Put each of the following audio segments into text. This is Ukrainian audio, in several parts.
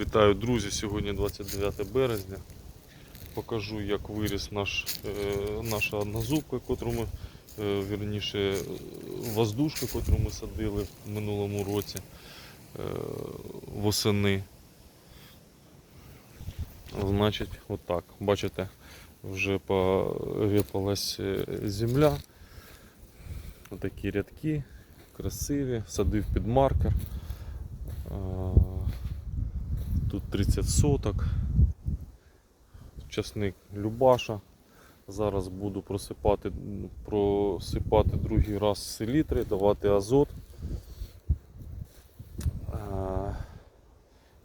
Вітаю, друзі! Сьогодні 29 березня. Покажу, як виріс наш, е, наша однозубка, котру ми, е, вірніше, воздушка, котру ми садили в минулому році е, восени. Значить, отак. Бачите, вже поріпалась земля. Отакі рядки, красиві, садив під маркер. А, Тут 30 соток. Часник Любаша. Зараз буду просипати, просипати другий раз селітри, давати азот.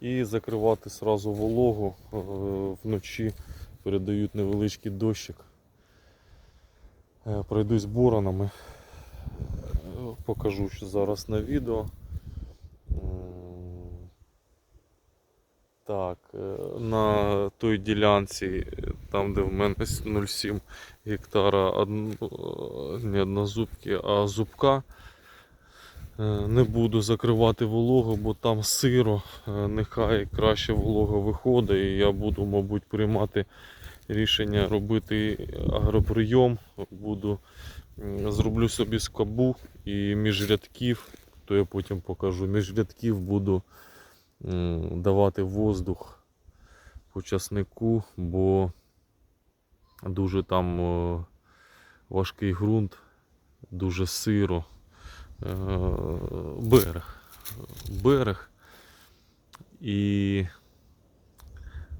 І закривати сразу вологу. Е, Вночі передають невеличкий дощик. Е, Пройдусь боронами. Е, Покажу що зараз на відео. Так, е, на той ділянці, е, там де в мене 0,7 гектара одн- е, не однозубки, а зубка. Не буду закривати вологу, бо там сиро, нехай краще волога виходить, і я буду, мабуть, приймати рішення робити агроприйом. Буду зроблю собі скобу і між рядків, то я потім покажу, між рядків буду давати воздух по часнику, бо дуже там е, важкий ґрунт, дуже сиро. Е, Берег. Берег. І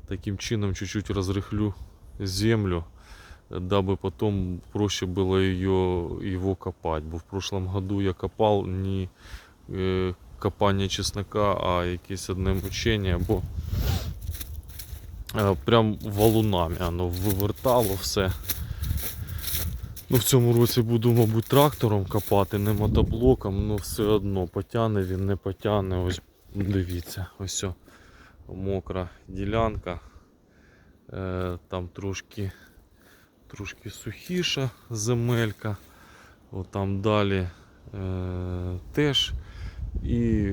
таким чином чуть-чуть разрыхлю землю, дабы потом проще было ее, его копать. Бо в прошлом году я копал не е, копання чеснока, а якесь одне мучення, бо е, прям валунами воно вивертало все. Ну, в цьому році буду, мабуть, трактором копати, не мотоблоком, але все одно потягне він, не потягне. Ось дивіться, ось о, мокра ділянка. Е, там трошки, трошки сухіша земелька. От там далі е, теж. І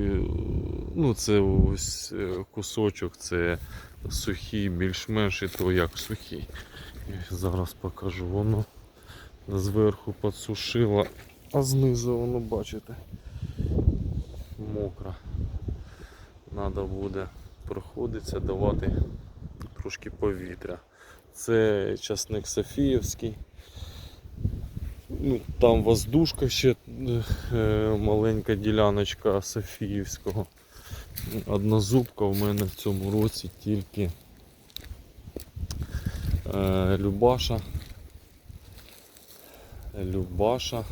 ну, це ось е, кусочок, це сухий, більш-менш і то як сухий. І зараз покажу воно зверху підсушило, а знизу воно бачите мокро. Треба буде проходитися, давати трошки повітря. Це часник Софіївський. Ну, там воздушка ще маленька діляночка Софіївського. Однозубка в мене в цьому році тільки е, Любаша. Любаша.